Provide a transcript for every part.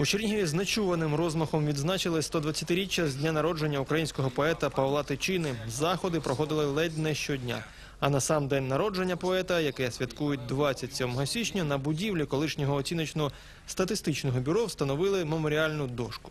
У Чернігові з нечуваним розмахом відзначили 120-річчя з дня народження українського поета Павла Тичини. Заходи проходили ледь не щодня. А на сам день народження поета, яке святкують 27 січня, на будівлі колишнього оціночно-статистичного бюро встановили меморіальну дошку.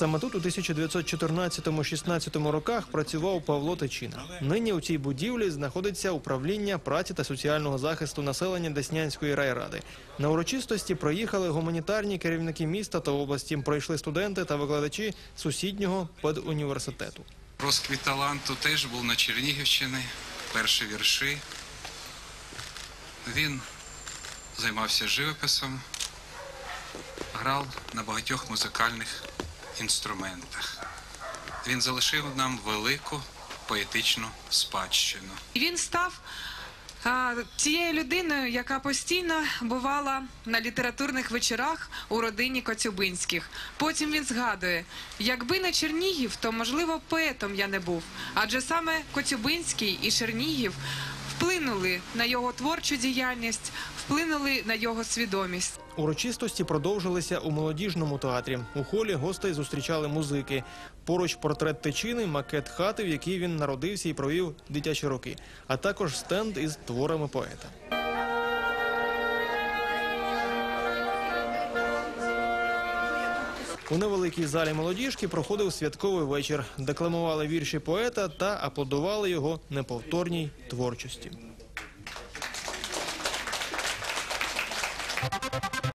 Саме тут у 1914-16 роках працював Павло Тичина. Нині у цій будівлі знаходиться управління праці та соціального захисту населення Деснянської райради. На урочистості приїхали гуманітарні керівники міста та області. Пройшли студенти та викладачі сусіднього педуніверситету. Розквіт таланту теж був на Чернігівщині, перші вірші. Він займався живописом, грав на багатьох музикальних інструментах. Він залишив нам велику поетичну спадщину. Він став а, тією людиною, яка постійно бувала на літературних вечорах у родині Коцюбинських. Потім він згадує: якби не Чернігів, то можливо поетом я не був. Адже саме Коцюбинський і Чернігів вплинули на його творчу діяльність, вплинули на його свідомість. Урочистості продовжилися у молодіжному театрі. У холі гостей зустрічали музики. Поруч портрет течини, макет хати, в якій він народився і провів дитячі роки, а також стенд із творами поета. У невеликій залі молодіжки проходив святковий вечір, декламували вірші поета та аплодували його неповторній творчості.